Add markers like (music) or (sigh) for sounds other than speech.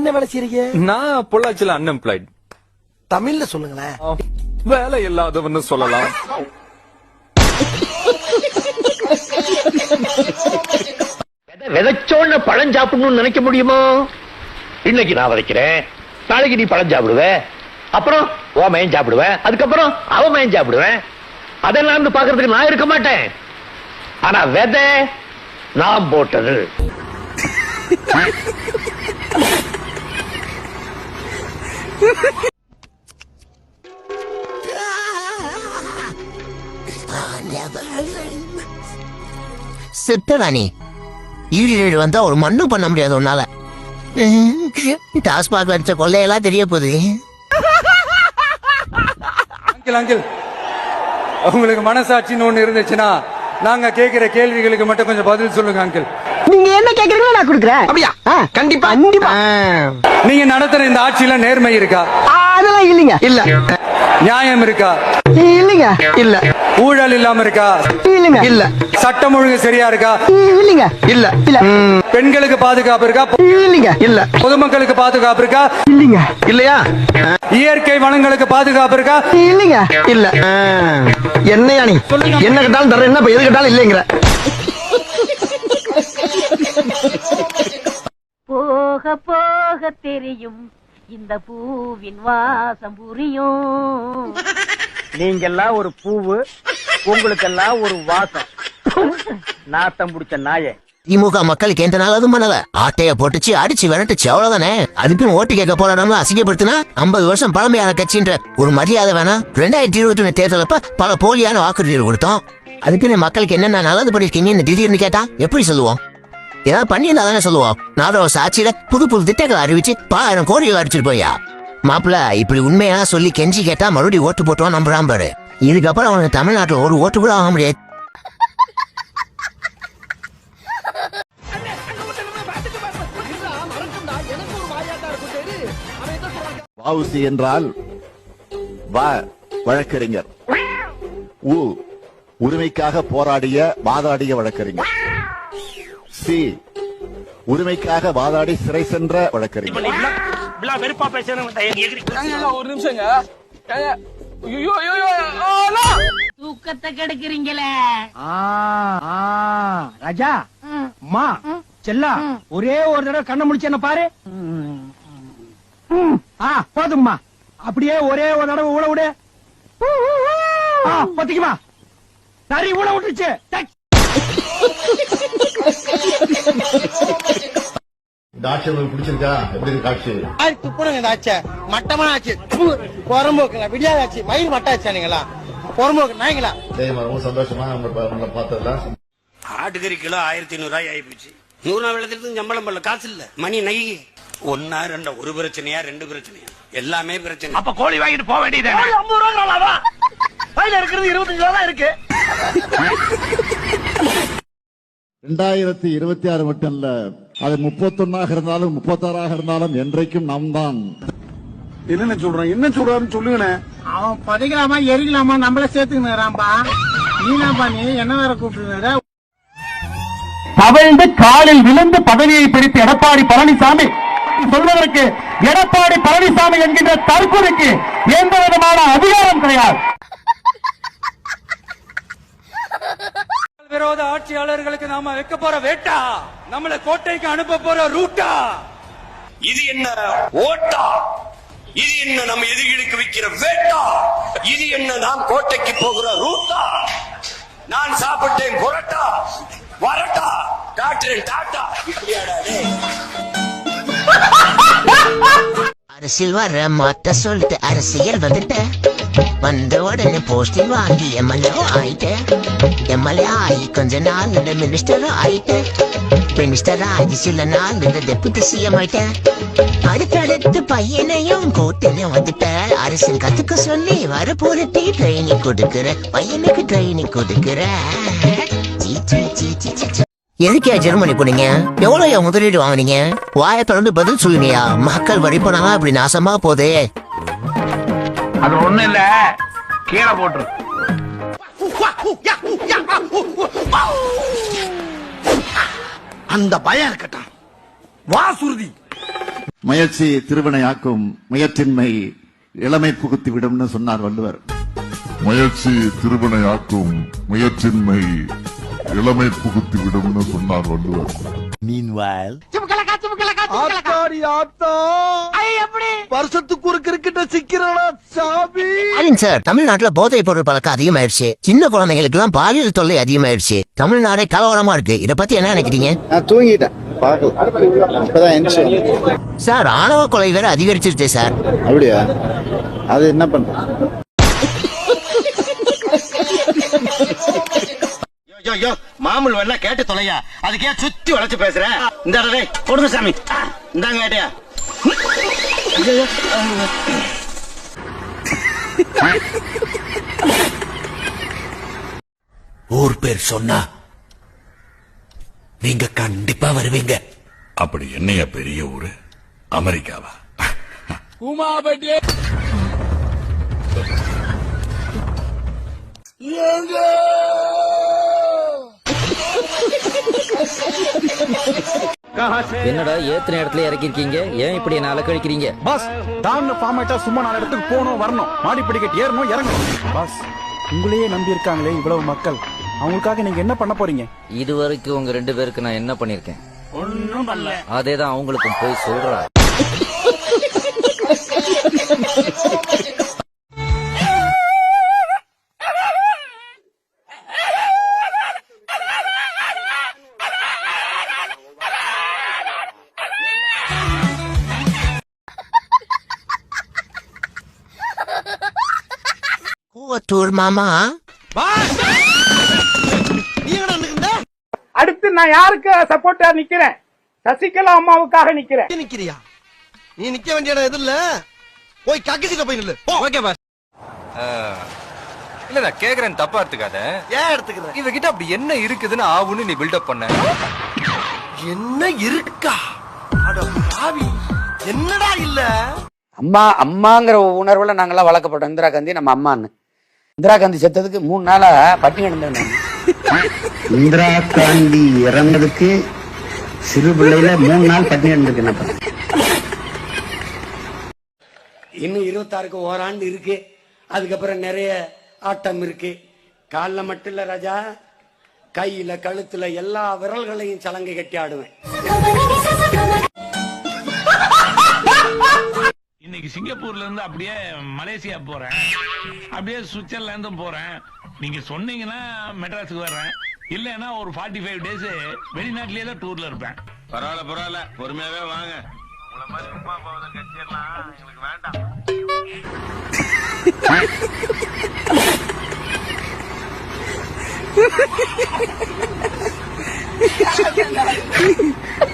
என்ன வேலை செய்றீங்க? நான் பொள்ளாச்சியில அன்எம்ப்ளாய்ட் தமிழ்ல சொல்லுங்களேன். வேலை இல்லாதவன்னு சொல்லலாம். விதைச்சோன்னு பழம் சாப்பிடணும்னு நினைக்க முடியுமோ? இன்னைக்கு நான் விதைக்கிறேன். நாளைக்கு நீ பழம் சாப்பிடுவ. அப்புறம் ஓ மயன் சாப்பிடுவேன் அதுக்கப்புறம் அவ மயன் சாப்பிடுவேன் அதெல்லாம் வந்து பாக்குறதுக்கு நான் இருக்க மாட்டேன். ஆனா விதை நான் போட்டது. (laughs) செத்தடா நீ வந்தா ஒரு மண்ணு பண்ண முடியாது உன்னால. டாஸ்மாக் வச்ச கொள்ளையெல்லாம் தெரிய போகுது. Uncle uncle. உங்களுக்கு மனசாட்சின்னு ஒண்ணு இருந்துச்சுன்னா நாங்க கேட்கிற கேள்விகளுக்கு மட்டும் கொஞ்சம் பதில் சொல்லுங்க அங்கிள். நீங்க என்ன கேக்குறீங்களோ நான் கொடுக்குறேன். அப்படியா? கண்டிப்பா. கண்டிப்பா. நீங்க நடத்துற இந்த ஆட்சியில நேர்மை இருக்கா? அதெல்லாம் இல்லைங்க. இல்ல. நியாயம் இருக்கா? இல்லைங்க. இல்ல. ஊழல் இல்லாம இருக்கா? இல்லைங்க. இல்ல. சட்டம் ஒழுங்கு சரியா இருக்கா? இல்லைங்க. இல்ல. இல்ல. பெண்களுக்கு பாதுகாப்பு இருக்கா? இல்லைங்க. இல்ல. பொதுமக்களுக்கு பாதுகாப்பு இருக்கா? இல்லைங்க. இல்லையா? இயற்கை வளங்களுக்கு பாதுகாப்பு இருக்கா? இல்லைங்க. இல்ல. என்னையா நீ? என்ன கேட்டாலும் தர என்ன எது கேட்டாலும் இல்லைங்கிற. போக போக தெரியும். இந்த பூவின் வாசம் புரியும். நீங்கெல்லாம் ஒரு பூவு உங்களுக்கெல்லாம் ஒரு வாசம். நாத்தம் புடிச்ச நாயே. திமுக மக்களுக்கு எந்த நாளாவது பண்ணல. ஆட்டைய போட்டுச்சு அடிச்சு விரட்டுச்சு அவ்வளவுதானே? அதுக்குன்னு ஓட்டு கேட்க போல நம்ம அசிங்கப்படுத்தினா ஐம்பது வருஷம் பழமையான கட்சின்ற ஒரு மரியாதை வேணாம் ரெண்டாயிரத்தி இருபத்தி ஒண்ணு தேர்தலப்ப பல போலியான வாக்குறுதிகள் கொடுத்தோம். அதுக்குன்னு மக்களுக்கு என்னென்ன நல்லது பண்ணிருக்கீங்கன்னு திடீர்னு கேட்டா எப்படி சொல்லுவோம்? ஏதாவது பண்ணியிருந்தா தானே சொல்லுவோம் நாதோ சாட்சியில புது புது திட்டங்களை அறிவிச்சு பாயிரம் கோடிகள் அடிச்சிட்டு போயா. மாப்பிள்ள இப்படி உண்மையா சொல்லி கெஞ்சி கேட்டா மறுபடியும் ஓட்டு போட்டோம் நம்புறான் பாரு. இதுக்கப்புறம் அவனுக்கு தமிழ்நாட்டுல ஒரு ஓட்டு கூட ஆக முடியாது. வாவுசி என்றால் வா வழக்கறிஞர். உ உரிமைக்காக போராடிய வாதாடிய வழக்கறிஞர். சி. உரிமைக்காக வாதாடி சிறை சென்ற வழக்கறிஞர். வெறுப்பா பேசுறேன் ஒரு நிமிஷங்க தூக்கத்தை கெடுக்கிறீங்களே. ராஜா அம்மா செல்லா ஒரே ஒரு தடவை கண்ணை முடிச்சு என்ன பாரு. ம், ஆ போதும்மா. அப்படியே ஒரே ஒரு தடவை ஊழ விடு. ஆ, பத்திக்குமா. சரி ஊழ விட்டுச்சு டக். ஆட்சி உங்களுக்கு பிடிச்சிருக்கா? எப்படி இருக்கு ஆட்சி துப்புடுங்க இந்த ஆச்சு மட்டமான ஆச்சு புறம்போக்குங்க விடியாத ஆச்சு மயில் மட்ட ஆச்சானுங்களா புறம்போக்கு நாய்ங்களா ஜெயமா ரொம்ப சந்தோஷமா உங்களை உங்களை பார்த்ததெல்லாம் ஆட்டுக்கறி கிலோ ஆயிரத்தி ஐநூறு ரூபாய் ஆயிப்போச்சு. நூறு நாள் வெள்ளத்திற்கு சம்பளம் பண்ணல காசு இல்ல. மணி நகி. ஒன்னா ரெண்டா ஒரு பிரச்சனையா ரெண்டு பிரச்சனையா? எல்லாமே பிரச்சனை. அப்ப கோழி வாங்கிட்டு போக வேண்டியது ஐம்பது ரூபா கையில இருக்கிறது இருபத்தஞ்சு ரூபா தான் இருக்கு. ரெண்டாயிரத்தி இருபத்தி ஆறு மட்டும் இல்ல அது முப்பத்தொன்னாக இருந்தாலும் முப்பத்தாறாக இருந்தாலும் என்றைக்கும் நாம் தான் என்ன சொல்றேன்? என்ன சொல்றாருன்னு சொல்லுங்கண்ணே. அவன் பதிக்கலாமா எரிக்கலாமா நம்மள சேர்த்துக்கிறான்பா நீனாப்பா நீ என்ன வேற கூப்பிட்டு தவழ்ந்து காலில் விழுந்து பதவியை பிடித்த எடப்பாடி பழனிசாமி. சொல்வதற்கு எடப்பாடி பழனிசாமி என்கின்ற தற்கொலைக்கு எந்த விதமான அதிகாரம் கிடையாது. விரோத ஆட்சியாளர்களுக்கு நாம வைக்க போற வேட்டா நம்மள கோட்டைக்கு அனுப்ப போற ரூட்டா. இது என்ன ஓட்டா? இது என்ன நம்ம எதிரிகளுக்கு வைக்கிற வேட்டா? இது என்ன நாம் கோட்டைக்கு போகிற ரூட்டா? நான் சாப்பிட்டேன் புரட்டா வரட்டா காட்டுறேன் டாட்டா. அரசியல் வர மாட்ட சொல்லிட்டு அரசியல் வந்துட்ட வந்த உடனே போஸ்டிங் வாங்கி எம்எல்ஏ ஆயிட்டேன். எம்எல்ஏ ஆகி கொஞ்ச நாள் இந்த மினிஸ்டர் ஆயிட்டேன். மினிஸ்டர் ஆகி சில நாள் இந்த டெபுட்டி சிஎம் ஆயிட்டேன். அடுத்தடுத்து பையனையும் கூட்டினு வந்துட்ட அரசியல் கத்துக்க சொல்லி வர போலட்டி ட்ரைனிங் கொடுக்கிற பையனுக்கு ட்ரைனிங் கொடுக்குற சீ, சீ, சீ, சீ, எதுக்கே ஜெர்மனி போனீங்க? எவ்வளவு முதலீடு வாங்கினீங்க? வாயை திறந்து பதில் சொல்லுங்கயா மக்கள் வரி பணம்லாம் இப்படி நாசமா போதே. அது ஒண்ணு இல்ல. கீழே போட்டுரு. அந்த பயம் இருக்கட்டும். வா சுருதி. முயற்சி திருவினையாக்கும் முயற்சின்மை இளமை புகுத்தி விடும்னு சொன்னார் வள்ளுவர். முயற்சி திருவினையாக்கும் முயற்சின்மை இளமை புகுத்தி விடும்னு சொன்னார் வள்ளுவர். ஆத்தாடி ஆத்தா. வருஷத்துக்கு ஒரு கிரிக்கெட்ட சிக்கிறடா சாமி? சார் தமிழ்நாட்டுல போதைப் பொருள் பழக்கம் அதிகமாயிருச்சு சின்ன குழந்தைங்களுக்கு எல்லாம் பாலியல் தொல்லை அதிகமாயிருச்சு தமிழ்நாடே கலவரமா இருக்கு. இத பத்தி என்ன நினைக்கிறீங்க? நான் தூங்கிட்டேன். பார்க்கல. இப்பதான் எந்திரிச்சு சார் ஆணவ கொலை வேற அதிகரிச்சிருச்சு சார். அப்படியா? அது என்ன பண்ற யோ யோ மாமூல் வேணா கேட்டு தொலையா? அதுக்கே சுத்தி வளைச்சு பேசுற. இந்த இடவே கொடுங்க சாமி. இந்தாங்க கேட்டியா. ஊர் பேர் சொன்னா நீங்க கண்டிப்பா வருவீங்க. அப்படி என்னைய பெரிய ஊரு? அமெரிக்காவா? என்னடா ஏத்தனை இடத்துல இறக்கிருக்கீங்க ஏன் இப்படி என்ன அலக்கழிக்கிறீங்க? பாஸ் டான்னு ஃபார்ம் ஆயிட்டா சும்மா நாலு இடத்துக்கு போகணும் வரணும். மாடி படிக்கட்டு ஏறணும் இறங்கணும். பாஸ் உங்களையே நம்பி இருக்காங்களே இவ்வளவு மக்கள். அவங்களுக்காக நீங்க என்ன பண்ண போறீங்க? இது வரைக்கும் உங்க ரெண்டு பேருக்கு நான் என்ன பண்ணிருக்கேன் ஒன்னும் பண்ணல. அதேதான் அவங்களுக்கும் போய் சொல்றா. கூவத்தூர் மாமா. அடுத்து நான் யாருக்கு சப்போர்ட்டா நிக்கிறேன்? சசிகலா அம்மாவுக்காக நிக்கிறேன். நீ நிக்கிறியா? நீ நிக்க வேண்டிய இடம் எது இல்ல. போய் கக்கிட்ட போய் நில்லு. ஓகே பாஸ் இல்ல நான் கேக்குறேன் தப்பா எடுத்துக்காத. ஏன் எடுத்துக்கிற? இவகிட்ட அப்படி என்ன இருக்குதுன்னு ஆவுன்னு நீ பில்டப் பண்ண. என்ன இருக்கா? அட பாவி என்னடா இல்ல? அம்மா அம்மாங்கிற உணர்வுல நாங்கெல்லாம் வளர்க்கப்பட்டோம். இந்திரா காந்தி நம்ம அம்மான்னு. இந்திரா காந்தி செத்ததுக்கு மூணு நாளா பட்டினி கிடந்தேன் இந்திரா காந்தி இறந்ததுக்கு சிறு பிள்ளையில மூணு நாள் பட்டினி இருந்திருக்கு என்ன இன்னும் இருபத்தாறுக்கு ஓராண்டு இருக்கு. அதுக்கப்புறம் நிறைய ஆட்டம் இருக்கு. காலில் மட்டும் இல்ல ராஜா கையில கழுத்துல எல்லா விரல்களையும் சலங்கை கட்டி ஆடுவேன். இன்னைக்கு சிங்கப்பூர்ல இருந்து அப்படியே மலேசியா போறேன். அப்படியே சுவிட்சர்லாந்து போறேன். நீங்க சொன்னீங்கன்னா மெட்ராஸுக்கு வர்றேன். இல்லைன்னா ஒரு ஃபார்ட்டி ஃபைவ் டேஸ் வெளிநாட்டிலேயே தான் டூர்ல இருப்பேன். பரவாயில்ல பரவாயில்ல. பொறுமையாவே வாங்க. உங்களை மாதிரி உமா போவத கட்சியெல்லாம் எங்களுக்கு வேண்டாம்.